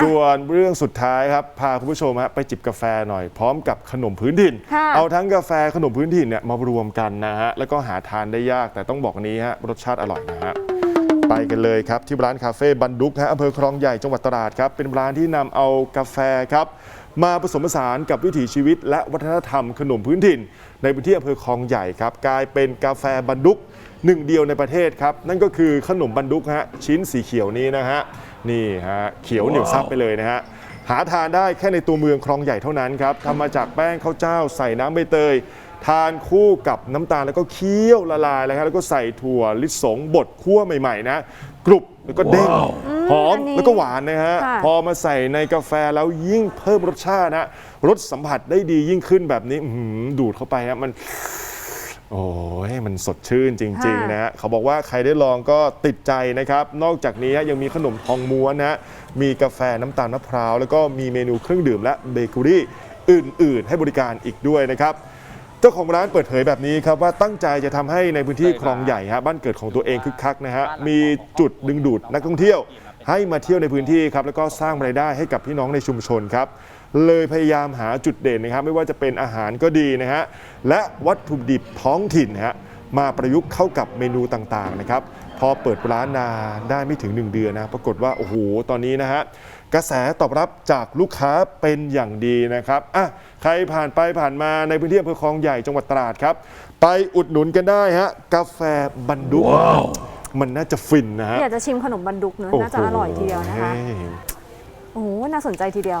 ส่วนเรื่องสุดท้ายครับพาคุณผู้ชมฮะไปจิบกาแฟหน่อยพร้อมกับขนมพื้นถิ่น ค่ะ เอาทั้งกาแฟขนมพื้นถิ่นเนี่ยมารวมกันนะฮะแล้วก็หาทานได้ยากแต่ต้องบอกนี้ฮะรสชาติอร่อยนะฮะไปกันเลยครับที่ร้านคาเฟ่บันดุกฮะอำเภอคลองใหญ่จังหวัดตราดครับเป็นร้านที่นำเอากาแฟครับมาผสมผสานกับวิถีชีวิต และวัฒนธรรมขนมพื้นถิ่น ในพื้นที่อำเภอคลองใหญ่ครับกลายเป็นกาแฟบันดุกหนึ่งเดียวในประเทศครับนั่นก็คือขนมบันดุกฮะชิ้นสีเขียวนี้นะฮะ นี่ฮะเขียวเหนียวซับไปเลยนะฮะหาทานได้แค่ในตัวเมืองคลองใหญ่เท่านั้นครับทำมาจากแป้งข้าวเจ้าใส่น้ำใบเตย ทานคู่กับน้ำตาลแล้วก็เคี่ยวละลายเลยครับแล้วก็ใส่ถั่วลิสงบดคั่วใหม่ๆนะกรุบแล้วก็เด้งหอมอันนี้แล้วก็หวานนะฮะค่ะพอมาใส่ในกาแฟแล้วยิ่งเพิ่มรสชาตินะรสสัมผัสได้ดียิ่งขึ้นแบบนี้อื้อหือดูดเข้าไปฮะมัน โอ้ยมันสดชื่นจริง ๆ นะฮะเขาบอกว่าใครได้ลองก็ติดใจนะครับ นอกจากนี้ฮะยังมีขนมทองม้วนนะฮะมีกาแฟน้ำตาลมะพร้าว แล้วก็มีเมนูเครื่องดื่มและเบเกอรี่อื่น ๆ ให้บริการอีกด้วยนะครับเจ้าของร้านเปิดเผยแบบนี้ครับว่าตั้งใจจะทำให้ในพื้นที่คลองใหญ่ฮะบ้านเกิดของตัวเองคึกคักนะฮะมีจุดดึงดูดนักท่องเที่ยว ให้มาเที่ยวในพื้นที่ครับแล้วก็สร้างรายได้ให้กับพี่น้องในชุมชนครับ เลยพยายามหาจุดเด่นนะครับ ไม่ว่าจะเป็นอาหารก็ดีนะฮะและวัตถุดิบท้องถิ่นนะฮะมาประยุกต์เข้ากับเมนูต่างๆนะครับพอเปิดร้านนาได้ไม่ถึง 1 เดือนนะปรากฏว่าโอ้โหตอนนี้นะฮะกระแสตอบรับจากลูกค้าเป็นอย่างดีนะครับอะใครผ่านไปผ่านมาในพื้นที่อำเภอคลองใหญ่จังหวัดตราดครับ ไปอุดหนุนกันได้ฮะกาแฟบันดุกมันน่าจะฟินนะฮะอยากจะชิมขนมบันดุกเนอะโโหน่าจะอร่อยทีเดียวนะคะเฮ้ยโอ้โหน่าสนใจทีเดียว